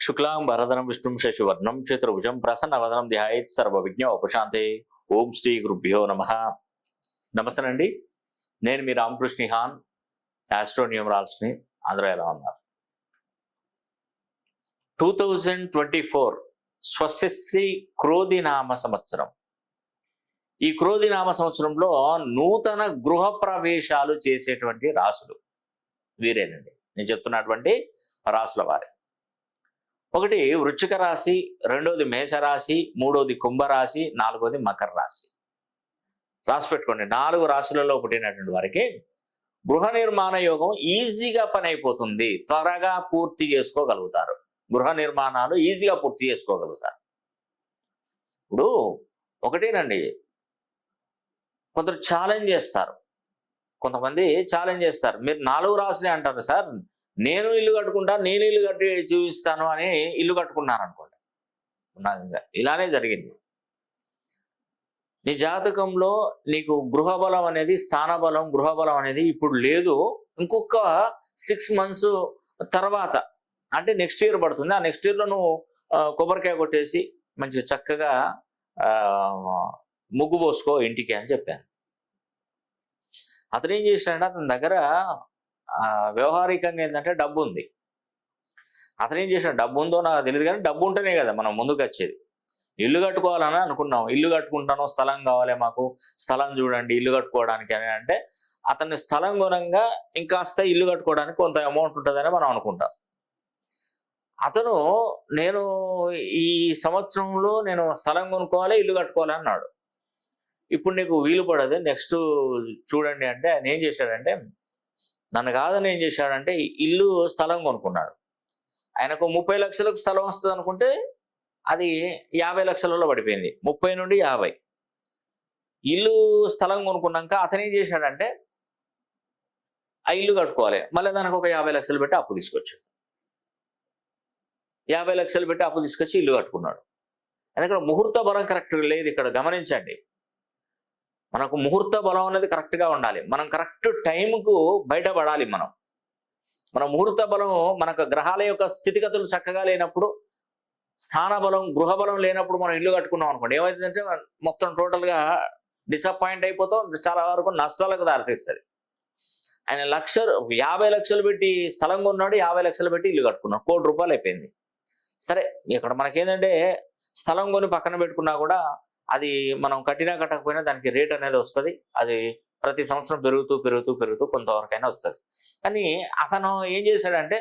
శుక్లాం వరదనం విష్ణుం శశివర్ణం చతుర్భుజం ప్రసన్నవదనం ధ్యాయేత్ సర్వ సర్వవిజ్ఞ ఉపశాంతే. ఓం శ్రీ గురుభ్యో నమ. నమస్తేనండి. నేను మీ రామకృష్ణిహాన్ ఆస్ట్రోన్యూమరాల్స్ని అందరూ ఎలా ఉన్నారు? టూ థౌజండ్ ట్వంటీ ఫోర్ స్వస్యశ్రీ క్రోధినామ సంవత్సరం. ఈ క్రోధినామ సంవత్సరంలో నూతన గృహ ప్రవేశాలు చేసేటువంటి రాసులు వీరేనండి. నేను చెప్తున్నటువంటి రాసుల వారే. ఒకటి వృచ్చిక రాశి రెండోది మేషరాశి మూడోది కుంభరాశి నాలుగోది మకర రాశి. రాసి పెట్టుకోండి. నాలుగు రాశులలో పుట్టినటువంటి వారికి గృహ నిర్మాణ యోగం ఈజీగా పని అయిపోతుంది. త్వరగా పూర్తి చేసుకోగలుగుతారు. గృహ నిర్మాణాలు ఈజీగా పూర్తి చేసుకోగలుగుతారు. ఇప్పుడు ఒకటేనండి. కొందరు ఛాలెంజ్ చేస్తారు. కొంతమంది ఛాలెంజ్ చేస్తారు. మీరు నాలుగు రాసులే అంటారు సార్. నేను ఇల్లు కట్టుకుంటా నేను ఇల్లు కట్టి చూపిస్తాను అని ఇల్లు కట్టుకున్నాను అనుకోండి ఇలానే జరిగింది. నీ జాతకంలో నీకు గృహబలం అనేది స్థానబలం గృహబలం అనేది ఇప్పుడు లేదు. ఇంకొక సిక్స్ మంత్స్ తర్వాత అంటే నెక్స్ట్ ఇయర్ పడుతుంది. ఆ నెక్స్ట్ ఇయర్లో నువ్వు కొబ్బరికాయ కొట్టేసి మంచిగా చక్కగా ముగ్గు పోసుకో ఇంటికి అని చెప్పాను. అతను ఏం చేసినాడంటే అతని దగ్గర వ్యవహారికంగా ఏంటంటే డబ్బు ఉంది అతను ఏం చేశాడు? డబ్బు ఉందో నాకు తెలియదు కానీ డబ్బు ఉంటేనే కదా మనం ముందుకు వచ్చేది ఇల్లు కట్టుకోవాలని అనుకున్నాం. ఇల్లు కట్టుకుంటాను స్థలం కావాలి మాకు. స్థలం చూడండి ఇల్లు కట్టుకోవడానికి అని అంటే అతని స్థలం గుణంగా ఇంకాస్త ఇల్లు కట్టుకోవడానికి కొంత అమౌంట్ ఉంటుందని మనం అనుకుంటాం. అతను నేను ఈ సంవత్సరంలో నేను స్థలం కొనుక్కోవాలి ఇల్లు కట్టుకోవాలి అన్నాడు. ఇప్పుడు నీకు వీలు పడదు. నెక్స్ట్ చూడండి అంటే ఆయన ఏం చేశాడంటే నన్ను కాదని ఏం చేశాడంటే ఇల్లు స్థలం కొనుక్కున్నాడు. ఆయనకు ముప్పై లక్షలకు స్థలం వస్తుంది అనుకుంటే అది యాభై లక్షలలో పడిపోయింది. ముప్పై నుండి యాభై. ఇల్లు స్థలం కొనుక్కున్నాక అతను ఏం చేశాడంటే ఆ ఇల్లు కట్టుకోవాలి. మళ్ళీ దానికి ఒక యాభై లక్షలు పెట్టి అప్పు తీసుకొచ్చాడు. యాభై లక్షలు పెట్టి అప్పు తీసుకొచ్చి ఇల్లు కట్టుకున్నాడు. ఎందుకంటే ముహూర్త బలం కరెక్ట్ లేదు. ఇక్కడ గమనించండి. మనకు ముహూర్త బలం అనేది కరెక్ట్గా ఉండాలి. మనం కరెక్ట్ టైంకు బయటపడాలి మనం. మన ముహూర్త బలం మనకు గ్రహాల యొక్క స్థితిగతులు చక్కగా లేనప్పుడు స్థాన బలం గృహ బలం లేనప్పుడు మనం ఇల్లు కట్టుకున్నాం అనుకోండి. ఏమైందంటే మొత్తం టోటల్గా డిసప్పాయింట్ అయిపోతాం. చాలా వరకు నష్టాలకు దారితీస్తుంది. ఆయన లక్ష యాభై లక్షలు పెట్టి స్థలం కొన్నాడు యాభై లక్షలు పెట్టి ఇల్లు కట్టుకున్నాడు. కోటి రూపాయలు అయిపోయింది. సరే ఇక్కడ మనకేంటంటే స్థలం కొని పక్కన పెట్టుకున్నా కూడా అది మనం కట్టినా కట్టకపోయినా దానికి రేట్ అనేది వస్తుంది. అది ప్రతి సంవత్సరం పెరుగుతూ పెరుగుతూ పెరుగుతూ కొంతవరకైనా వస్తుంది. కానీ అతను ఏం చేశాడంటే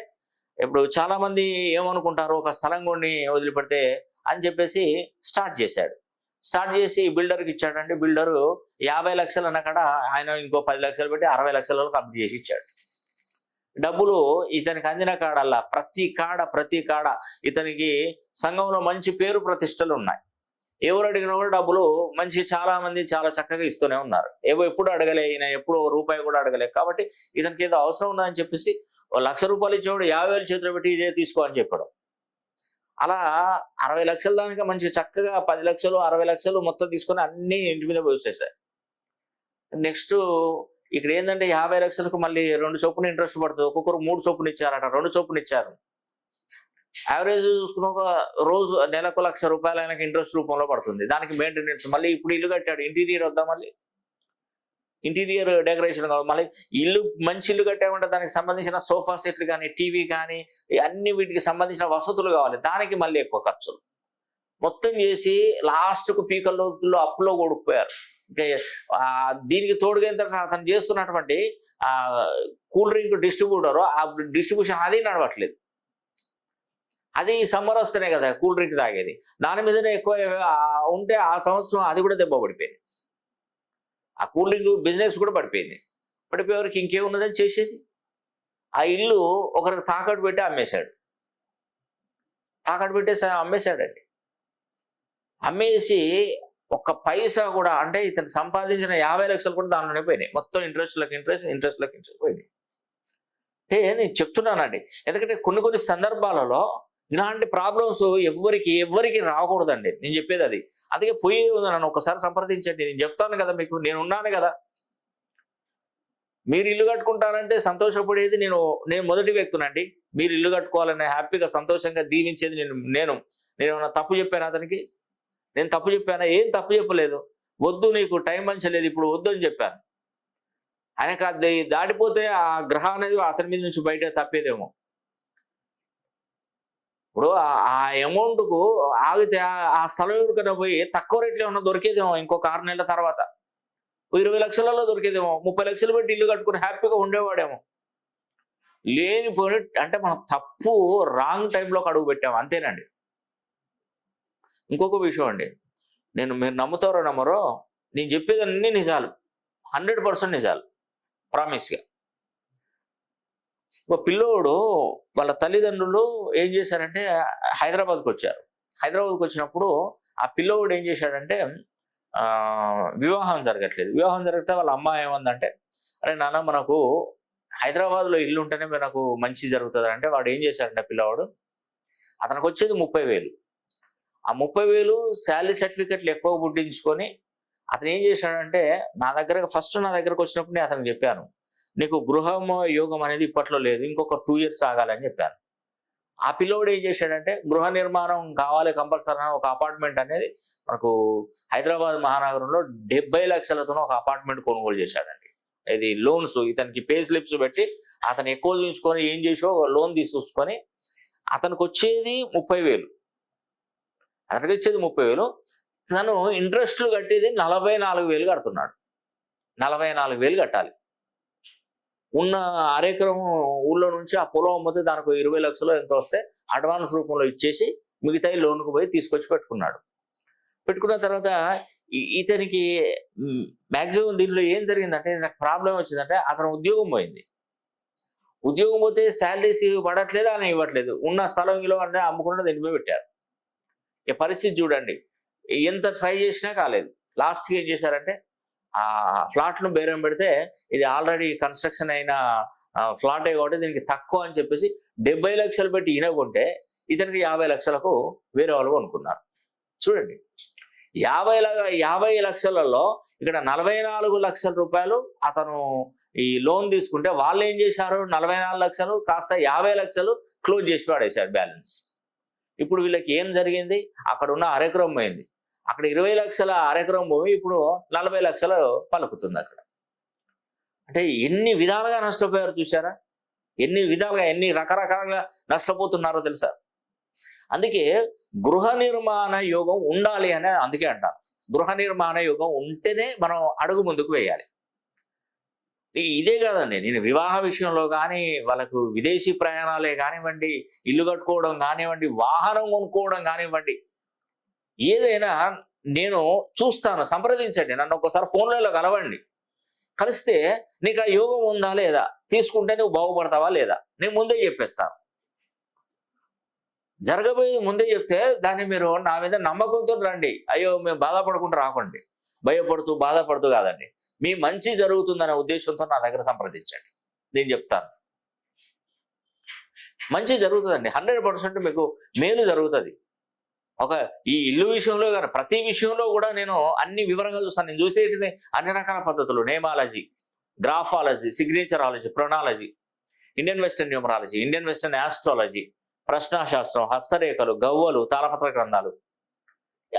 ఇప్పుడు చాలామంది ఏమనుకుంటారు ఒక స్థలం కొన్ని వదిలిపెడితే అని చెప్పేసి స్టార్ట్ చేశాడు. స్టార్ట్ చేసి బిల్డర్కి ఇచ్చాడంటే బిల్డరు యాభై లక్షలు అన్న కాడ ఆయన ఇంకో పది లక్షలు పెట్టి అరవై లక్షలలో కంప్లీట్ చేసి ఇచ్చాడు. డబ్బులు ఇతనికి అందిన కాడల్లా ప్రతి కాడ ప్రతి కాడ ఇతనికి సంఘంలో మంచి పేరు ప్రతిష్టలు ఉన్నాయి. ఎవరు అడిగినా కూడా డబ్బులు మంచి చాలా మంది చాలా చక్కగా ఇస్తూనే ఉన్నారు. ఏవో ఎప్పుడు అడగలే ఈయన ఎప్పుడు రూపాయి కూడా అడగలే. కాబట్టి ఇతనికి ఏదో అవసరం ఉందని చెప్పేసి లక్ష రూపాయలు ఇచ్చేవాడు యాభై వేలు చేతులు పెట్టి ఇదే తీసుకో అని చెప్పడం. అలా అరవై లక్షల దానికి మంచి చక్కగా పది లక్షలు అరవై లక్షలు మొత్తం తీసుకొని అన్ని ఇంటి మీద పోసేసాయి. నెక్స్ట్ ఇక్కడ ఏంటంటే యాభై లక్షలకు మళ్ళీ రెండు చొప్పున ఇంట్రెస్ట్ పడుతుంది. ఒక్కొక్కరు మూడు చొప్పున ఇచ్చారట రెండు చొప్పున ఇచ్చారు. యావరేజ్ చూసుకున్న ఒక రోజు నెలకు లక్ష రూపాయలు ఆయనకి ఇంట్రెస్ట్ రూపంలో పడుతుంది. దానికి మెయింటెనెన్స్ మళ్ళీ ఇప్పుడు ఇల్లు కట్టాడు. ఇంటీరియర్ వద్దా మళ్ళీ? ఇంటీరియర్ డెకరేషన్ కావాలి. మళ్ళీ ఇల్లు మంచి ఇల్లు కట్టామంటే దానికి సంబంధించిన సోఫా సెట్లు కానీ టీవీ కానీ అన్ని వీటికి సంబంధించిన వసతులు కావాలి. దానికి మళ్ళీ ఎక్కువ ఖర్చులు. మొత్తం చేసి లాస్ట్కు పీకల్లో అప్పులో కొడుకుపోయారు ఆ, దీనికి తోడుగా ఏంటంటే అతను చేస్తున్నటువంటి ఆ కూల్ డ్రింక్ డిస్ట్రిబ్యూటర్ ఆ డిస్ట్రిబ్యూషన్ అది నడవట్లేదు. అది సమ్మర్ వస్తేనే కదా కూల్ డ్రింక్ తాగేది. దాని మీదనే ఎక్కువ ఉంటే ఆ సంవత్సరం అది కూడా దెబ్బ పడిపోయింది. ఆ కూల్ డ్రింక్ బిజినెస్ కూడా పడిపోయింది. పడిపోయేవరకు ఇంకేమున్నదని చేసేది? ఆ ఇల్లు ఒకరికి తాకట్టు పెట్టి అమ్మేశాడు. తాకట్టు పెట్టేసి అమ్మేశాడండి. అమ్మేసి ఒక్క పైసా కూడా అంటే ఇతను సంపాదించిన యాభై లక్షలు కూడా దానిలోనే పోయినాయి. మొత్తం ఇంట్రెస్ట్లకు ఇంట్రెస్ట్ ఇంట్రెస్ట్లకు ఇంట్రెస్ట్ పోయినాయి. అంటే నేను చెప్తున్నానండి. ఎందుకంటే కొన్ని కొన్ని సందర్భాలలో ఇలాంటి ప్రాబ్లమ్స్ ఎవరికి ఎవరికి రాకూడదండి. నేను చెప్పేది అది. అందుకే పోయి నన్ను ఒకసారి సంప్రదించండి. నేను చెప్తాను కదా మీకు నేను ఉన్నాను కదా. మీరు ఇల్లు కట్టుకుంటారంటే సంతోషపడేది నేను నేను మొదటి వ్యక్తునండి. మీరు ఇల్లు కట్టుకోవాలని హ్యాపీగా సంతోషంగా దీవించేది నేను నేను. నేను ఏమైనా తప్పు చెప్పాను అతనికి? నేను తప్పు చెప్పానా? ఏం తప్పు చెప్పలేదు. వద్దు నీకు టైం మంచలేదు ఇప్పుడు వద్దు అని చెప్పాను. ఆయనకు అది దాటిపోతే ఆ గ్రహం అనేది అతని మీద నుంచి బయట తప్పేదేమో. ఇప్పుడు ఆ- అమౌంట్కు ఆగితే ఆ- ఆ స్థలం ఎవరికైనా పోయి తక్కువ రేట్లో ఉన్న దొరికేదేమో ఇంకొక ఆరు నెలల తర్వాత. ఇరవై లక్షలలో దొరికేదేమో ముప్పై లక్షలు పెట్టి ఇల్లు కట్టుకుని హ్యాపీగా ఉండేవాడేమో. లేనిపోయి అంటే మనం తప్పు రాంగ్ టైంలో అడుగు పెట్టాము అంతేనండి. ఇంకొక విషయం అండి నేను మీరు నమ్ముతారో నమ్మరో నేను చెప్పేదన్నీ నిజాలు హండ్రెడ్ పర్సెంట్ నిజాలు ప్రామిస్గా ఒక పిల్లోడు వాళ్ళ తల్లిదండ్రులు ఏం చేశారంటే హైదరాబాద్కి వచ్చారు. హైదరాబాద్కి వచ్చినప్పుడు ఆ పిల్లోడు ఏం చేశాడంటే ఆ, వివాహం జరగట్లేదు. వివాహం జరిగితే వాళ్ళ అమ్మ ఏమందంటే అరే నాన్న మనకు హైదరాబాద్లో ఇల్లు ఉంటేనే మనకు మంచి జరుగుతుంది. అంటే వాడు ఏం చేశాడంటే పిల్లవాడు అతనికి వచ్చేది ముప్పై వేలు. ఆ ముప్పై వేలు శాలరీ సర్టిఫికెట్లు ఎక్కువ పుట్టించుకొని అతను ఏం చేశాడంటే నా దగ్గర ఫస్ట్ నా దగ్గరకు వచ్చినప్పుడు నేను అతనికి చెప్పాను. నీకు గృహమ యోగం అనేది ఇప్పట్లో లేదు. ఇంకొక టూ ఇయర్స్ ఆగాలని చెప్పాను ఆ పిల్లోడు ఏం చేశాడంటే గృహ నిర్మాణం కావాలి కంపల్సరీ అని ఒక అపార్ట్మెంట్ అనేది మనకు హైదరాబాద్ మహానగరంలో డెబ్బై లక్షలతో ఒక అపార్ట్మెంట్ కొనుగోలు చేశాడండి. ఇది లోన్స్ ఇతనికి పే స్లిప్స్ పెట్టి అతను ఎక్కువ చూసుకొని ఏం చేసో లోన్ తీసుకొచ్చుకొని అతనికి వచ్చేది ముప్పై వేలు. అతనికి వచ్చేది ముప్పై వేలు. తను ఇంట్రెస్ట్లు కట్టేది నలభై నాలుగు వేలు కడుతున్నాడు. నలభై నాలుగు వేలు కట్టాలి. ఉన్న అరెకరం ఊళ్ళో నుంచి ఆ పొలం అమ్మితే దానికి ఇరవై లక్షలు ఎంత వస్తే అడ్వాన్స్ రూపంలో ఇచ్చేసి మిగతా లోన్కు పోయి తీసుకొచ్చి పెట్టుకున్నాడు. పెట్టుకున్న తర్వాత ఇతనికి మ్యాక్సిమం దీనిలో ఏం జరిగిందంటే నాకు ప్రాబ్లం వచ్చిందంటే అతను ఉద్యోగం పోయింది. ఉద్యోగం పోతే శాలరీస్ పడట్లేదు ఆయన ఇవ్వట్లేదు. ఉన్న స్థలం ఇలా అంటే అమ్ముకుండా దీనిపై పెట్టారు. ఈ పరిస్థితి చూడండి. ఎంత ట్రై చేసినా కాలేదు. లాస్ట్కి ఏం చేశారంటే ఆ ఫ్లాట్ను బేరం పెడితే ఇది ఆల్రెడీ కన్స్ట్రక్షన్ అయిన ఫ్లాట్ కాబట్టి దీనికి తక్కువ అని చెప్పేసి డెబ్బై లక్షలు పెట్టి ఈయన కొంటే ఇతనికి యాభై లక్షలకు వేరే వాళ్ళు కొనుక్కున్నారు. చూడండి. యాభై యాభై లక్షలలో ఇక్కడ నలభై నాలుగు లక్షల రూపాయలు అతను ఈ లోన్ తీసుకుంటే వాళ్ళు ఏం చేశారు? నలభై నాలుగు లక్షలు కాస్త యాభై లక్షలు క్లోజ్ చేసి పడేశారు బ్యాలెన్స్. ఇప్పుడు వీళ్ళకి ఏం జరిగింది? అక్కడ ఉన్న అరెకరం పోయింది. అక్కడ ఇరవై లక్షల అరెకరం భూమి ఇప్పుడు నలభై లక్షలు పలుకుతుంది అక్కడ. అంటే ఎన్ని విధాలుగా నష్టపోయారు చూసారా ఎన్ని విధాలుగా ఎన్ని రకరకాలుగా నష్టపోతున్నారో తెలుసా? అందుకే గృహ నిర్మాణ యోగం ఉండాలి అని అందుకే అంటారు గృహ నిర్మాణ యోగం ఉంటేనే మనం అడుగు ముందుకు వేయాలి. ఇదే కాదండి నేను వివాహ విషయంలో కానీ వాళ్ళకు విదేశీ ప్రయాణాలే కానివ్వండి ఇల్లు కట్టుకోవడం కానివ్వండి వాహనం కొనుక్కోవడం కానివ్వండి ఏదైనా నేను చూస్తాను సంప్రదించండి నన్ను ఒకసారి ఫోన్లలో కలవండి. కలిస్తే నీకు ఆ యోగం ఉందా లేదా? తీసుకుంటే నువ్వు బాగుపడతావా లేదా? నేను ముందే చెప్పేస్తాను. జరగబోయేది ముందే చెప్తే దాన్ని మీరు నా మీద నమ్మకంతో రండి. అయ్యో మేము బాధపడకుండా రాకండి. భయపడుతూ బాధపడుతూ కాదండి. మీ మంచి జరుగుతుందనే ఉద్దేశంతో నా దగ్గర సంప్రదించండి. నేను చెప్తాను. మంచి జరుగుతుందండి. హండ్రెడ్ పర్సెంట్ మీకు మేలు జరుగుతుంది. ఒక ఈ ఇల్లు విషయంలో కానీ ప్రతి విషయంలో కూడా నేను అన్ని వివరంగా చూస్తాను. నేను చూసేటిది అన్ని రకాల పద్ధతులు. Nameology graphology signatureology pronology Indian western numerology Indian western astrology ప్రశ్నాశాస్త్రం హస్తరేఖలు గవ్వలు తాళపత్ర గ్రంథాలు.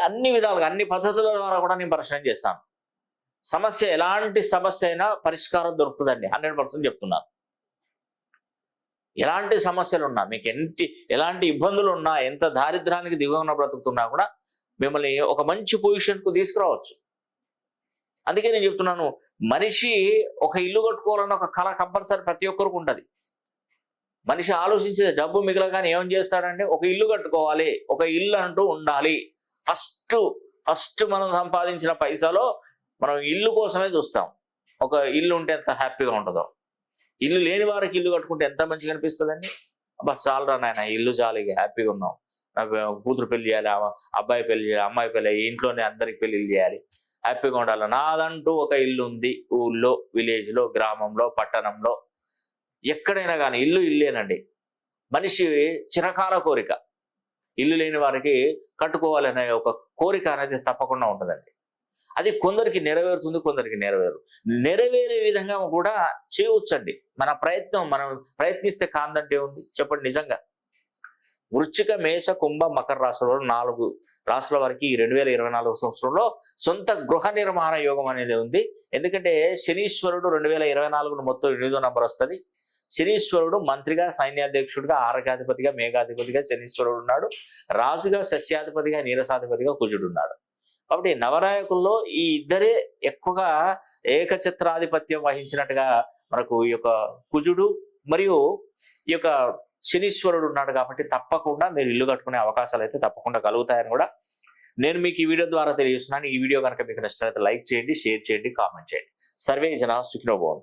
అన్ని విధాలుగా అన్ని పద్ధతుల ద్వారా కూడా నేను పరిశ్రమ చేస్తాను. సమస్య ఎలాంటి సమస్య అయినా పరిష్కారం దొరుకుతుందండి. హండ్రెడ్ చెప్తున్నాను. ఎలాంటి సమస్యలు ఉన్నా మీకు ఎంటి ఎలాంటి ఇబ్బందులు ఉన్నా ఎంత దారిద్రానికి దిగువన బ్రతుకుతున్నా కూడా మిమ్మల్ని ఒక మంచి పొజిషన్కు తీసుకురావచ్చు. అందుకే నేను చెప్తున్నాను మనిషి ఒక ఇల్లు కట్టుకోవాలన్న ఒక కళ కంపల్సరీ ప్రతి ఒక్కరికి ఉంటుంది. మనిషి ఆలోచించే డబ్బు మిగలగానే ఏం చేస్తాడంటే ఒక ఇల్లు కట్టుకోవాలి ఒక ఇల్లు అంటూ ఉండాలి. ఫస్ట్ ఫస్ట్ మనం సంపాదించిన పైసలో మనం ఇల్లు కోసమే చూస్తాం. ఒక ఇల్లు ఉంటే ఎంత హ్యాపీగా ఉంటుందో. ఇల్లు లేని వారికి ఇల్లు కట్టుకుంటే ఎంత మంచిగా అనిపిస్తుందండి? అబ్బా చాలరా నాయన ఇల్లు చాలు ఇక హ్యాపీగా ఉన్నాం. నాకు కూతురు పెళ్ళి చేయాలి అబ్బాయి పెళ్ళి చేయాలి అమ్మాయి పెళ్ళి ఇంట్లోనే అందరికి పెళ్ళిళ్ళు చేయాలి. హ్యాపీగా ఉండాలి. నాదంటూ ఒక ఇల్లు ఉంది ఊళ్ళో విలేజ్లో గ్రామంలో పట్టణంలో. ఎక్కడైనా కానీ ఇల్లు ఇల్లేనండి. మనిషి చిరకాల కోరిక. ఇల్లు లేని వారికి కట్టుకోవాలనే ఒక కోరిక అనేది తప్పకుండా ఉంటుందండి. అది కొందరికి నెరవేరుతుంది కొందరికి నెరవేరు నెరవేరే విధంగా కూడా చేయవచ్చండి. మన ప్రయత్నం మనం ప్రయత్నిస్తే కాందంటే ఉంది చెప్పండి నిజంగా. వృశ్చిక మేష కుంభ మకర రాశులలో నాలుగు రాష్ట్రాల వరకు ఈ రెండు వేల ఇరవై నాలుగు సంవత్సరంలో సొంత గృహ నిర్మాణ యోగం అనేది ఉంది. ఎందుకంటే శనీశ్వరుడు రెండు వేల ఇరవై నాలుగును మొత్తం ఎనిమిదో నంబర్ వస్తుంది. శనీశ్వరుడు మంత్రిగా సైన్యాధ్యక్షుడిగా ఆరకాధిపతిగా మేఘాధిపతిగా శనీశ్వరుడు ఉన్నాడు. రాజుగా సస్యాధిపతిగా నీరసాధిపతిగా కుజుడు ఉన్నాడు. కాబట్టి నవనాయకుల్లో ఈ ఇద్దరే ఎక్కువగా ఏకచిత్రాధిపత్యం వహించినట్టుగా మనకు ఈ యొక్క కుజుడు మరియు ఈ యొక్క శనీశ్వరుడు ఉన్నాడు కాబట్టి తప్పకుండా మీరు ఇల్లు కట్టుకునే అవకాశాలు అయితే తప్పకుండా కలుగుతాయని కూడా నేను మీకు ఈ వీడియో ద్వారా తెలియజేస్తున్నాను. ఈ వీడియో కనుక మీకు నచ్చినట్లయితే లైక్ చేయండి షేర్ చేయండి కామెంట్ చేయండి. సర్వే జన సుఖినోభవం